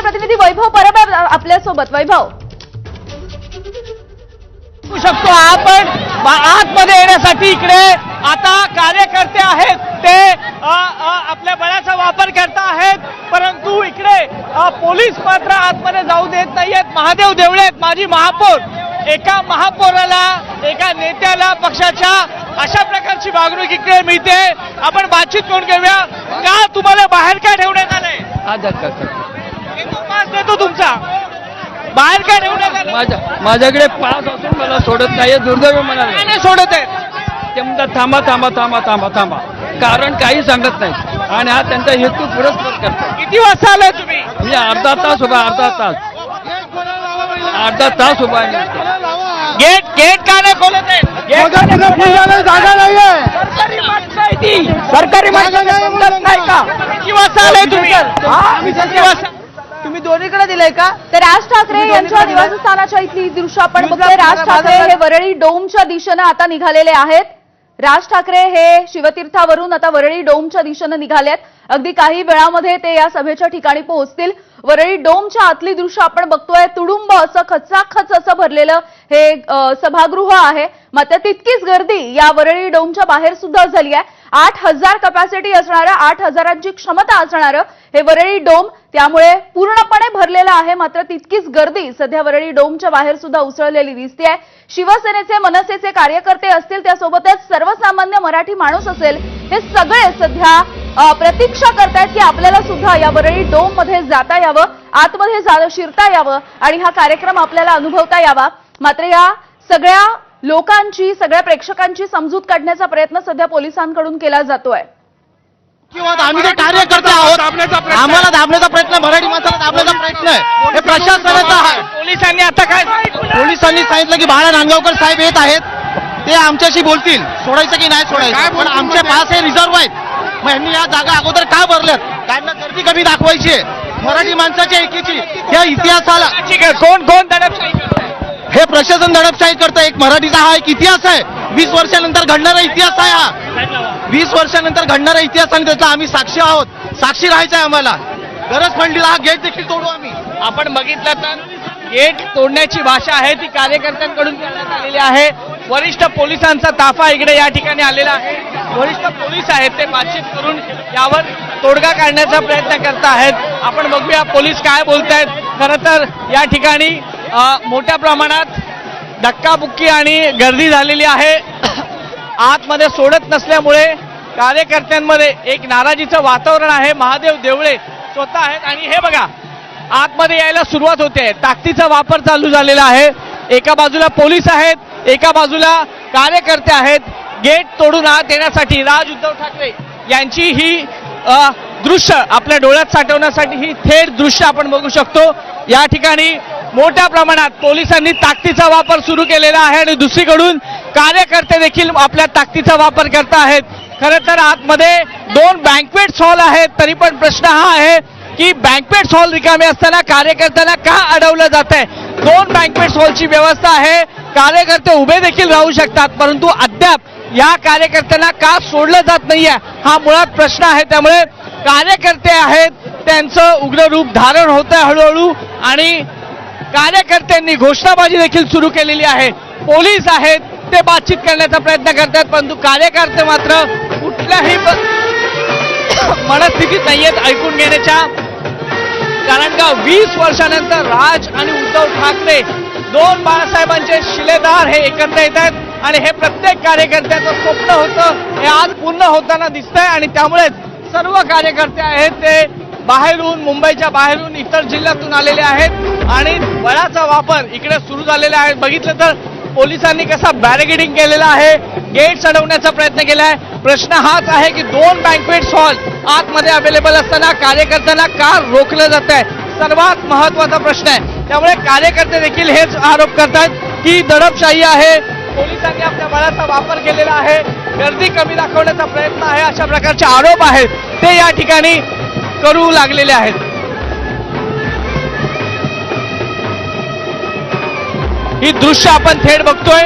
आमचे प्रतिनिधी वैभव परब आपल्यासोबत. वैभव. शकतो आपण आतमध्ये येण्यासाठी इकडे आता कार्यकर्ते आहेत. ते आपल्या बळाचा वापर करत आहेत. परंतु इकडे पोलीस मात्र आतमध्ये जाऊ देत नाहीयेत. महादेव देवळे आहेत माजी महापौर. एका महापौराला एका नेत्याला पक्षाच्या अशा प्रकारची वागणूक इकडे मिळते. आपण बातचीत करून घेऊया. का तुम्हाला बाहेर काय ठेवण्यात आलंय? मी तो तुमचा. बाहेर काय ठेवण्यात आलं माझ्या माझ्याकडे पास असून मला सोडत नाही दुर्दैव म्हणाले. नाही सोडत आहे ते म्हणतात थांबा थांबा थांबा थांबा थांबा. कारण काही सांगत नाही. आणि हा त्यांचा हेतू पुरस्कार करतात. किती वाजता आलाय तुम्ही? मी अर्धा तास उभा अर्धा तास. अर्धा तास उभा आहे. गेट गेट का नाही खोलत आहे गेट का नाही खोलत आहे? जागा नाहीये. सरकारी माणसं आहे ती. सरकारी माणसं समजत नाही का? किती वाजता आलाय तुम्ही? किती वाजता तुम्ही दोन्हीकडे दिलंय का? तर राज ठाकरे यांच्या? निवासस्थानाच्या इथली दृश्य आपण बघतोय. राज ठाकरे हे वरळी डोमच्या दिशेनं आता निघालेले आहेत. राज ठाकरे हे शिवतीर्थावरून आता वरळी डोमच्या दिशेनं निघालेत. अगदी काही वेळामध्ये ते या सभेच्या ठिकाणी पोहोचतील. वरळी डोमच्या आतली दृश्य आपण बघतोय. तुडुंब असं खचाखच असं भरलेलं हे सभागृह आहे. मात्र तितकीच गर्दी या वरळी डोमच्या बाहेर सुद्धा झाली आहे. आठ हजार कपॅसिटी असणारं आठ हजारांची क्षमता असणारं हे वरळी डोम त्यामुळे पूर्णपणे भरलेलं आहे. मात्र तितकीच गर्दी सध्या वरळी डोमच्या बाहेर सुद्धा उसळलेली दिसते आहे शिवसेनेचे मनसेचे कार्यकर्ते असतील त्यासोबतच सर्वसामान्य मराठी माणूस असेल हे सगळे सध्या प्रतीक्षा करतायत की आपल्याला सुद्धा या वरळी डोममध्ये जाता यावं आतमध्ये जा शिरता यावं आणि हा कार्यक्रम आपल्याला अनुभवता यावा. मात्र या सगळ्या लोकांची सगळ्या प्रेक्षकांची समजूत काढण्याचा प्रयत्न सध्या पोलिसांकडून केला जातोय. किंवा आम्ही जे कार्यकर्ते आहोत आम्हाला दाबण्याचा प्रयत्न मराठी माणसाला दाबण्याचा प्रयत्न आहे. हे प्रशासनाचा आहे. पोलिसांनी आता काय सांगितलं? पोलिसांनी सांगितलं की बाळा नांदगावकर साहेब येत आहेत. ते आमच्याशी बोलतील. सोडायचं की नाही सोडायचं? पण आमचे पास हे रिझर्व आहेत. मग यांनी या जागा अगोदर का भरल्यात? त्यांना गर्दी कमी दाखवायची आहे. मराठी माणसाच्या एकीची या इतिहासाला कोण कोण? हे प्रशासन दडपशाही करतं एक मराठीचा हा एक इतिहास आहे. वीस वर्षानंतर घडणारा इतिहास आहे हा. वीस वर्षानंतर घडणारा इतिहास आणि त्याचा आम्ही साक्षी आहोत. साक्षी राहायचं आहे आम्हाला. गरज पडली हा गेट देखील तोडू आम्ही. आपण बघितलं तर गेट तोडण्याची भाषा आहे ती कार्यकर्त्यांकडून करण्यात आलेली आहे. वरिष्ठ पोलिसांचा ताफा इकडे या ठिकाणी आलेला आहे. वरिष्ठ पोलीस आहेत ते बातचीत करून यावर तोडगा काढण्याचा प्रयत्न करत आहेत आपण बघूया पोलीस काय बोलत आहेत खरं तर या ठिकाणी मोठ्या प्रमाणात धक्काबुक्की आणि गर्दी झालेली आहे. आतमध्ये सोडत नसल्यामुळे कार्यकर्त्यांमध्ये एक नाराजीचं वातावरण आहे. महादेव देवळे स्वतः आहेत आणि हे बघा आतमध्ये यायला सुरुवात होते. ताकदीचा वापर चालू झालेला आहे. एका बाजूला पोलीस आहेत एका बाजूला कार्यकर्ते आहेत. गेट तोडून आत येण्यासाठी राज उद्धव ठाकरे यांची ही दृश्य आपल्या डोळ्यात साठवण्यासाठी ही थेट दृश्य आपण बघू शकतो. या ठिकाणी मोठ्या प्रमाणात पोलिसांनी ताकदीचा वापर सुरू केलेला आहे आणि दुसरीकडून कार्यकर्ते देखील आपल्या ताकदीचा वापर करत आहेत. खरं तर आतमध्ये दोन बँकवेट हॉल आहेत तरी पण प्रश्न हा आहे की बँकवेट हॉल रिकामे असताना कार्यकर्त्यांना का अडवलं जात आहे? दोन बँकवेट हॉलची व्यवस्था आहे. कार्यकर्ते उभे देखील राहू शकतात परंतु अद्याप या कार्यकर्त्यांना का सोडलं जात नाहीये? हा मुळात प्रश्न आहे. त्यामुळे कार्यकर्ते आहेत त्यांचं उग्र रूप धारण होत आहे हळूहळू आणि कार्यकर्त्यांनी घोषणाबाजी देखील सुरू केलेली आहे. पोलीस आहेत ते बातचीत करण्याचा प्रयत्न करतात परंतु कार्यकर्ते मात्र कुठल्याही प- मनस्थितीत नाहीयेत ऐकून घेण्याच्या. कारण का वीस वर्षानंतर राज आणि उद्धव ठाकरे दोन बाळासाहेबांचे शिलेदार हे एकत्र येत आहेत आणि हे प्रत्येक कार्यकर्त्याचं स्वप्न होतं हे आज पूर्ण होताना दिसतंय आणि त्यामुळेच सर्व कार्यकर्ते आहेत ते बाहेरून मुंबईच्या बाहेरून इतर जिल्ह्यातून आलेले आहेत. आणि बळाचा वापर इकडे सुरू झालेला आहे. बघितलं तर पोलिसांनी कसा बॅरिकेडिंग केलेला आहे. गेट चढवण्याचा प्रयत्न केला आहे प्रश्न हाच आहे की दोन बँकवेट हॉल आतमध्ये अवेलेबल असताना कार्यकर्त्यांना का रोखलं जात आहे सर्वात महत्त्वाचा प्रश्न आहे. त्यामुळे कार्यकर्ते देखील हेच आरोप करतात की दडपशाही आहे. पोलिसांनी आपल्या बळाचा वापर केलेला आहे. गर्दी कमी दाखवण्याचा प्रयत्न आहे अशा प्रकारचे आरोप आहेत. ते या ठिकाणी करू लागलेले आहेत. ही दृश्य आपण थेट बघतोय.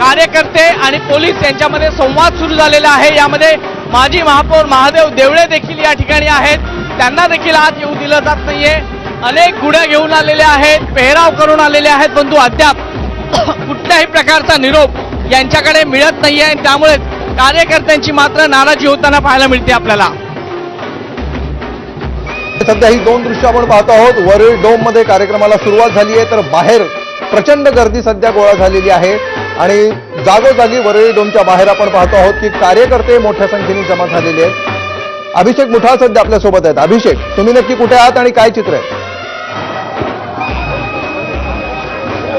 कार्यकर्ते आणि पोलीस यांच्यामध्ये संवाद सुरू झालेला आहे. यामध्ये माजी महापौर महादेव देवळे देखील या ठिकाणी आहेत. त्यांना देखील आत येऊ दिलं जात नाहीये. अनेक गुड्या घेऊन आलेल्या आहेत पेहराव करून आलेले आहेत. परंतु अद्याप कुठल्याही प्रकारचा निरोप यांच्याकडे मिळत नाहीये त्यामुळे कार्यकर्त्यांची मात्र नाराजी होताना पाहायला मिळते आपल्याला. सध्या ही दोन दृश्य आपण पाहतो आहोत. वरळी डोममध्ये कार्यक्रमाला सुरुवात झाली आहे. तर बाहेर प्रचंड गर्दी सध्या गोळा झालेली आहे. आणि जागोजागी वरळी डोमच्या बाहेर आपण पाहतो आहोत की कार्यकर्ते मोठ्या संख्येने जमा झालेले आहेत. अभिषेक मुठा सध्या आपल्यासोबत आहेत. अभिषेक तुम्ही नक्की कुठे आहात आणि काय चित्र आहे?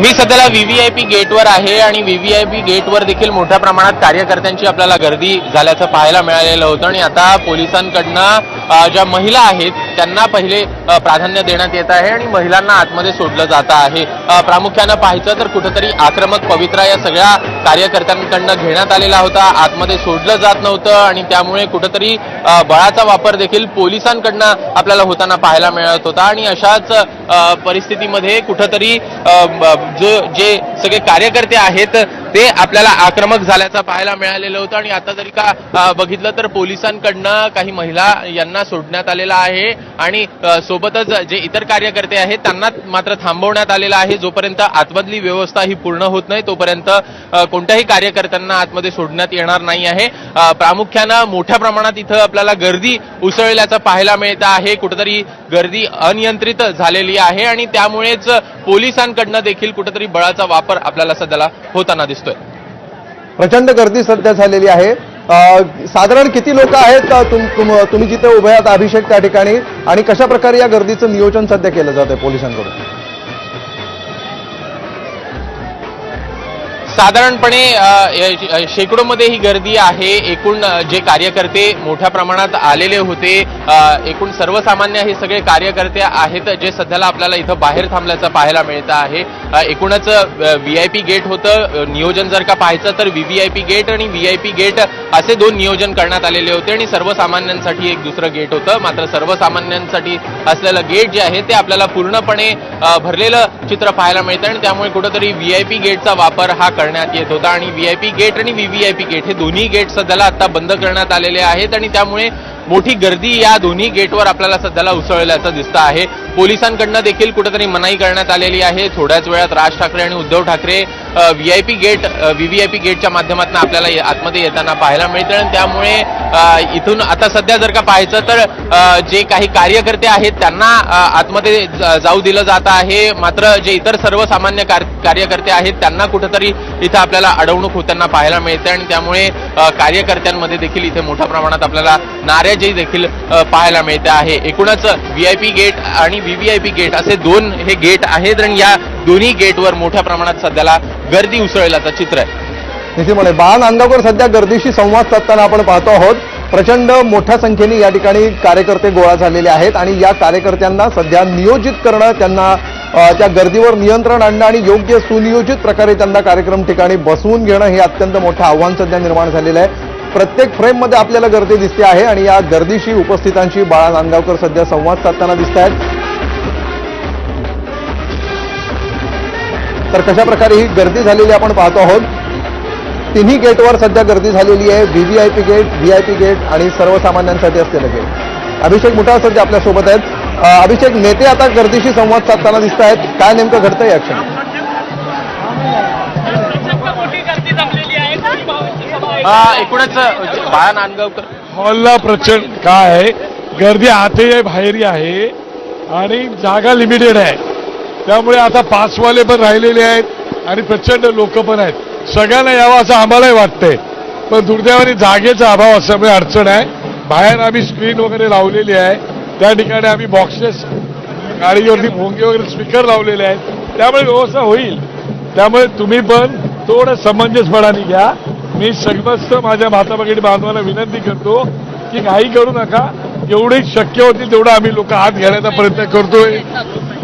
मी सध्याला व्हीव्हीआयपी गेटवर आहे आणि व्हीव्हीआयपी गेटवर देखील मोठ्या प्रमाणात कार्यकर्त्यांची आपल्याला गर्दी झाल्याचं पाहायला मिळालेलं होतं. आणि आता पोलिसांकडनं ज्या महिला आहेत त्यांना पहिले प्राधान्य देण्यात येत आहे आणि महिलांना आतमध्ये सोडलं जात आहे. प्रामुख्यानं पाहायचं तर कुठंतरी आक्रमक पवित्रा या सगळ्या कार्यकर्त्यांकडनं घेण्यात आलेला होता. आतमध्ये सोडलं जात नव्हतं आणि त्यामुळे कुठंतरी बळाचा वापर देखील पोलिसांकडनं आपल्याला होताना पाहायला मिळत होता. आणि अशाच परिस्थितीमध्ये कुठंतरी जो जे सगळे कार्यकर्ते आहेत ते आपल्याला आक्रमक झाल्याचं पाहायला मिळालेलं होतं. आणि आता जरी का बघितलं तर पोलिसांकडनं काही महिला यांना सोडण्यात आलेलं आहे. आणि सोबतच जे इतर कार्यकर्ते आहेत त्यांना मात्र थांबवण्यात आलेलं आहे. जोपर्यंत आतमधली व्यवस्था ही पूर्ण होत नाही तोपर्यंत कोणत्याही कार्यकर्त्यांना आतमध्ये सोडण्यात येणार नाही आहे. प्रामुख्यानं मोठ्या प्रमाणात इथं आपल्याला गर्दी उसळल्याचं पाहायला मिळत आहे. कुठेतरी गर्दी अनियंत्रित झालेली आहे. आणि त्यामुळेच पोलिसांकडनं देखील कुठेतरी बळाचा वापर आपल्याला सध्याला होताना दिसतो दिसतोय. प्रचंड गर्दी सध्या झालेली आहे. साधारण किती लोक आहेत? तुम- तुम- तुम्ही जिथे उभे आहात अभिषेक त्या ठिकाणी. आणि कशा प्रकारे या गर्दीचं नियोजन सध्या केलं जात आहे पोलिसांकडून? साधारणपणे शेकडोमध्ये ही गर्दी आहे. एकूण जे कार्यकर्ते मोठ्या प्रमाणात आलेले होते एकूण सर्वसामान्य हे सगळे कार्यकर्ते आहेत जे सध्याला आपल्याला इथं बाहेर थांबल्याचं पाहायला मिळतं आहे. एकूणच व्ही आय पी गेट होतं. नियोजन जर का पाहायचं तर व्ही आय पी गेट आणि व्ही आय पी गेट असे दोन नियोजन करण्यात आलेले होते आणि सर्वसामान्यांसाठी एक दुसरं गेट होतं. मात्र सर्वसामान्यांसाठी असलेलं गेट जे आहे ते आपल्याला पूर्णपणे भरलेलं चित्र पाहायला मिळतं आणि त्यामुळे कुठंतरी व्ही आय पी गेटचा वापर हा करण्यात येत होता आणि व्ही आय पी गेट आणि व्हीव्हीआयपी गेट हे दोन्ही गेट सध्याला आता बंद करण्यात आलेले आहेत आणि त्यामुळे मोठी गर्दी या दोन्ही गेटवर आपल्याला सध्याला उसळल्याचं दिसतं आहे. पोलिसांकडनं देखील कुठेतरी मनाई करण्यात आलेली आहे. थोड्याच वेळात राज ठाकरे आणि Uddhav Thackeray V I P gate VVIP गेटच्या माध्यमातून आपल्याला आतमध्ये येताना पाहायला मिळतं आणि त्यामुळे इथून आता सध्या जर का पाहायचं तर जे काही कार्यकर्ते आहेत त्यांना आतमध्ये जाऊ दिलं जात आहे. मात्र जे इतर सर्वसामान्य कार्यकर्ते आहेत त्यांना कुठंतरी इथं आपल्याला अडवणूक होताना पाहायला मिळते आणि त्यामुळे कार्यकर्त्यांमध्ये देखील इथे मोठ्या प्रमाणात आपल्याला नाराजी देखील पाहायला मिळते आहे. एकूणच व्हीआयपी गेट आणि व्ही आय पी गेट असे दोन हे गेट आहेत आणि या दोन्ही गेटवर मोठ्या प्रमाणात सध्याला गर्दी उसळल्याचं चित्र आहे. नितीन म्हणे बाळा नांदगावकर सध्या गर्दीशी संवाद साधताना आपण पाहतो आहोत. प्रचंड मोठ्या संख्येने या ठिकाणी कार्यकर्ते गोळा झालेले आहेत आणि या कार्यकर्त्यांना सध्या नियोजित करणं त्यांना त्या गर्दीवर नियंत्रण आणणं आणि योग्य सुनियोजित प्रकारे त्यांना कार्यक्रम ठिकाणी बसवून घेणं हे अत्यंत मोठं आव्हान सध्या निर्माण झालेलं आहे. प्रत्येक फ्रेममध्ये आपल्याला गर्दी दिसते आहे आणि या गर्दीशी उपस्थितांशी बाळा नांदगावकर सध्या संवाद साधताना दिसत आहेत तर कशा प्रकारे ही गर्दी झालेली आपण पाहतो आहोत तिन्ही गेटवर सध्या गर्दी झालेली आहे व्हीव्हीआयपी गेट व्हीआयपी गेट आणि सर्वसामान्यांसाठी असलेलं गेट. अभिषेक मुठाळ सध्या आपल्यासोबत आहेत. अभिषेक नेते आता गर्दीशी संवाद साधताना दिसत आहेत. काय नेमकं घडतंय या क्षणी? एकूणच बाळा नांदगावकर. हॉलला प्रचंड काय आहे? गर्दी आतही आहे बाहेरही आहे आणि जागा लिमिटेड आहे. त्यामुळे आता पासवाले पण राहिलेले आहेत आणि प्रचंड लोक पण आहेत. सगळ्यांना यावं असं आम्हालाही वाटतंय. पण दुर्दैवाने जागेचा अभाव असल्यामुळे अडचण आहे. बाहेर आम्ही स्क्रीन वगैरे लावलेली आहे. त्या ठिकाणी आम्ही बॉक्सेस गाडीवरती भोंगे वगैरे स्पीकर लावलेले आहेत. त्यामुळे व्यवस्था होईल. त्यामुळे तुम्ही पण थोडं समंजसपणाने घ्या. मी सर्वस्त माझ्या माता भगिनी बांधवांना विनंती करतो की काही करू नका. जेवढी शक्य होती तेवढं आम्ही लोक हात घेण्याचा प्रयत्न करतोय.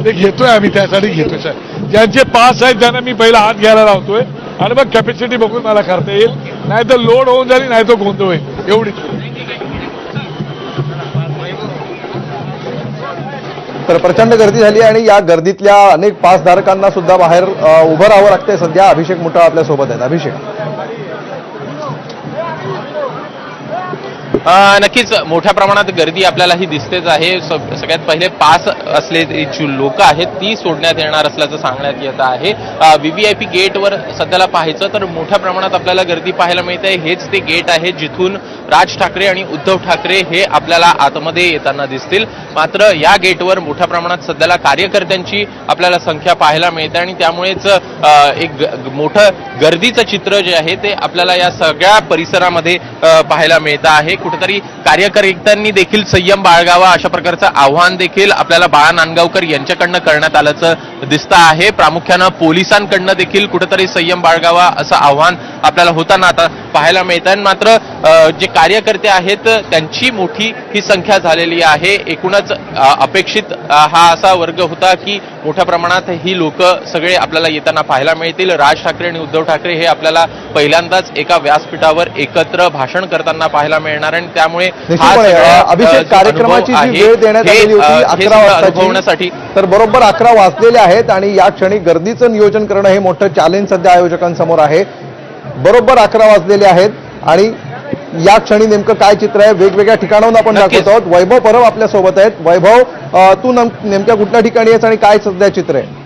ते घेतोय आम्ही त्यासाठी घेतोय. साहेब ज्यांचे पास आहेत त्यांना मी पहिला हात घ्यायला लावतोय. आणि मग कॅपॅसिटी बघून मला करता येईल. नाही तर लोड होऊन जाईल नाही तर गोंधळ होईल. एवढीच. तर प्रचंड गर्दी झाली आणि या गर्दीतल्या अनेक पासधारकांना सुद्धा बाहेर उभं राहावं लागतंय. सध्या अभिषेक मुठा आपल्यासोबत आहेत. अभिषेक. नक्कीच मोठ्या प्रमाणात गर्दी आपल्याला ही दिसतेच आहे. सगळ्यात पहिले पास असलेली जी लोक आहेत ती सोडण्यात येणार असल्याचं सांगण्यात येत आहे. व्हीव्हीआयपी गेटवर सध्याला पाहायचं तर मोठ्या प्रमाणात आपल्याला गर्दी पाहायला मिळते. हेच ते गेट आहे जिथून राज ठाकरे आणि उद्धव ठाकरे हे आपल्याला आतमध्ये येताना दिसतील. मात्र या गेटवर मोठ्या प्रमाणात सध्याला कार्यकर्त्यांची आपल्याला संख्या पाहायला मिळते आणि त्यामुळेच एक मोठं गर्दीचं चित्र जे आहे ते आपल्याला या सगळ्या परिसरामध्ये पाहायला मिळतं आहे. कुठेतरी कार्यकर्त्यांनी देखील संयम बाळगावा अशा प्रकारचं आव्हान देखील आपल्याला बाळा नांदगावकर यांच्याकडनं करण्यात आल्याचं दिसतं आहे. प्रामुख्यानं पोलिसांकडनं देखील कुठेतरी संयम बाळगावा असं आव्हान आपल्याला होताना आता पाहायला मिळत आहे मात्र जे कार्यकर्ते आहेत त्यांची मोठी ही संख्या झालेली आहे. एकूणच अपेक्षित हा असा वर्ग होता की मोठ्या प्रमाणात ही लोक सगळे आपल्याला येताना पाहायला मिळतील. राज ठाकरे आणि उद्धव ठाकरे हे आपल्याला पहिल्यांदाच एका व्यासपीठावर एकत्र भाषण करताना पाहायला मिळणार आणि त्यामुळे हा अभिषेक कार्यक्रमाची वेळ देण्यात आलेली होती अकरा तर बरोबर अकरा वाजलेले आहेत आणि या क्षणी गर्दीचं नियोजन करणं हे मोठं चॅलेंज सध्या आयोजकांसमोर आहे. बरोबर अकरा वाजलेले आहेत आणि या क्षणी नेमकं काय चित्र आहे वेगवेगळ्या ठिकाणाहून आपण. दाखवत आहोत. वैभव परब आपल्यासोबत आहेत. वैभव तू नम- नेमक्या कुठल्या ठिकाणी आहेस आणि काय सध्या चित्र आहे?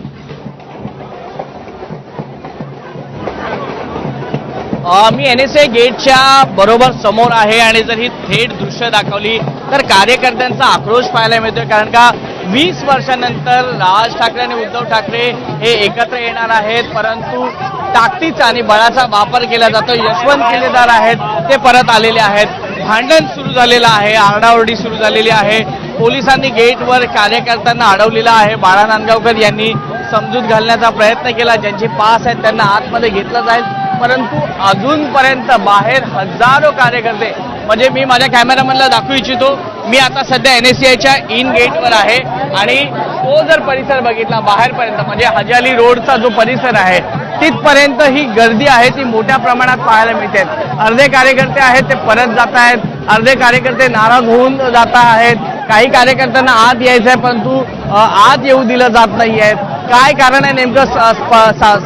मी एन एस ए गेटच्या बरोबर समोर आहे आणि जर ही थेट दृश्य दाखवली तर कार्यकर्त्यांचा आक्रोश पाहायला मिळतोय. कारण का वीस वर्षानंतर राज ठाकरे आणि उद्धव ठाकरे हे एकत्र येणार आहेत परंतु ताकदीचा आणि बळाचा वापर केला जातो. यशवंत केलेदार आहेत ते परत आलेले आहेत. भांडण सुरू झालेलं आहे आरडाओरडी सुरू झालेली आहे. पोलिसांनी गेटवर कार्यकर्त्यांना अडवलेलं आहे. बाळा नांदगावकर यांनी समजूत घालण्याचा प्रयत्न केला. ज्यांचे पास आहेत त्यांना आतमध्ये घेतलं जाईल. परंतु अजूनपर्यंत बाहेर हजारो कार्यकर्ते म्हणजे मी माझ्या कॅमेरामॅनला दाखवू इच्छितो मी आता सध्या एन एस सी आयच्या इन गेटवर आहे आणि तो जर परिसर बघितला बाहेरपर्यंत म्हणजे हजाली रोडचा जो परिसर आहे तिथपर्यंत ही गर्दी आहे ती मोठ्या प्रमाणात पाहायला मिळते. अर्धे कार्यकर्ते आहेत ते परत जात आहेत. अर्धे कार्यकर्ते नाराज होऊन जात आहेत. काही कार्यकर्त्यांना आत यायचं आहे परंतु आत येऊ दिलं जात नाही आहेत काय कारण आहे नेमकं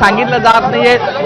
सांगितलं जात नाहीये.